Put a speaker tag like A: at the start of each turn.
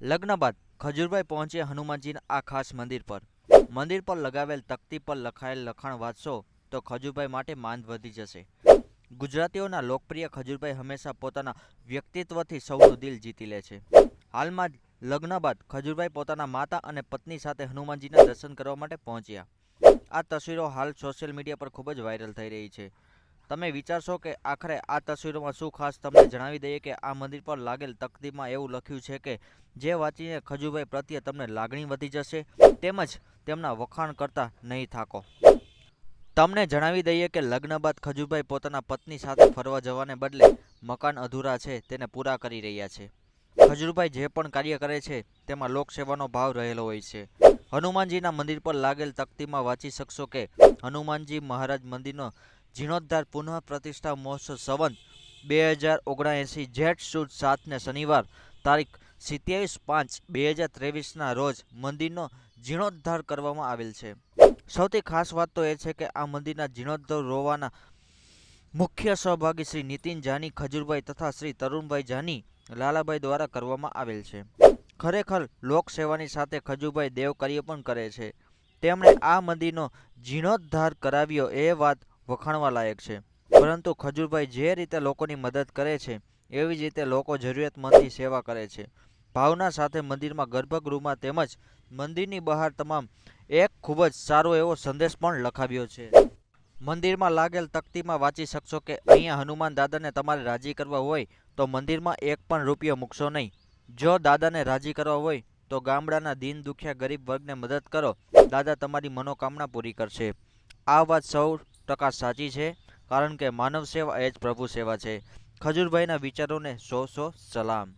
A: લગ્ન બાદ ખજૂરભાઈ પહોંચ્યા હનુમાનજીના આ ખાસ મંદિર પર. મંદિર પર લગાવેલ તકતી પર લખાયેલ લખાણ વાંચશો તો ખજૂરભાઈ માટે માંદ વધી જશે. ગુજરાતીઓના લોકપ્રિય ખજૂરભાઈ હંમેશા પોતાના વ્યક્તિત્વથી સૌનું દિલ જીતી લે છે. હાલમાં જ લગ્ન બાદ ખજૂરભાઈ પોતાના માતા અને પત્ની સાથે હનુમાનજીના દર્શન કરવા માટે પહોંચ્યા. આ તસવીરો હાલ સોશિયલ મીડિયા પર ખૂબ જ વાયરલ થઈ રહી છે. તમે વિચારશો કે આખરે આ તસવીરોમાં શું ખાસ તમને જણાવી દઈએ કે આ મંદિર પર લાગેલ તકદીમાં એવું લખ્યું છે કે જે વાંચીને ખજુભાઈ પ્રત્યે તમને લાગણી વધી જશે, તેમજ તેમના વખાણ કરતા નહીં થાકો. તમને જણાવી દઈએ કે લગ્ન બાદ ખજુભાઈ પોતાના પત્ની સાથે ફરવા જવાને બદલે મકાન અધૂરા છે, તેને પૂરા કરી રહ્યા છે. ખજુરભાઈ જે પણ કાર્ય કરે છે, તેમાં લોકસેવાનો ભાવ રહેલો હોય છે. હનુમાનજીના મંદિર પર લાગેલ તકતીમાં વાંચી શકશો કે હનુમાનજી મહારાજ મંદિરનો જીર્ણોદ્ધાર પુનઃ પ્રતિષ્ઠા મહોત્સવ સંવંત બે હજાર ઓગણએંસી જેઠ સુદ સાતને શનિવાર તારીખ સિત્યાવીસ પાંચ બે હજાર ત્રેવીસના રોજ મંદિરનો જીર્ણોદ્ધાર કરવામાં આવેલ છે. સૌથી ખાસ વાત તો એ છે કે આ મંદિરના જીર્ણોદ્ધાર રોવાના મુખ્ય સહભાગી શ્રી નીતિન જાની, ખજુરભાઈ તથા શ્રી તરુણભાઈ જાની લાલાભાઈ દ્વારા કરવામાં આવેલ છે. ખરેખર લોકસેવાની સાથે ખજુભાઈ દેવકાર્ય પણ કરે છે. તેમણે આ મંદિરનો જીર્ણોદ્ધાર કરાવ્યો એ વાત વખાણવા લાયક છે. પરંતુ ખજૂરભાઈ જે રીતે લોકોની મદદ કરે છે, એવી જ રીતે લોકો જરૂરિયાતમંદની સેવા કરે છે. ભાવના સાથે મંદિરમાં ગર્ભગૃહમાં તેમજ મંદિરની બહાર તમામ એક ખૂબ જ સારો એવો સંદેશ પણ લખાવ્યો છે. મંદિરમાં લાગેલ તકતીમાં વાંચી શકશો કે અહીંયા હનુમાન દાદાને તમારે રાજી કરવા હોય તો મંદિરમાં એક પણ રૂપિયો મૂકશો નહીં. જો દાદાને રાજી કરવા હોય તો ગામડાના દીન દુખિયા ગરીબ વર્ગને મદદ કરો. દાદા તમારી મનોકામના પૂરી કરશે. આ વાત સૌ ટકા સાચી છે, કારણ કે માનવ સેવા એ જ પ્રભુ સેવા છે. ખજૂરભાઈના વિચારોને સો સો સલામ.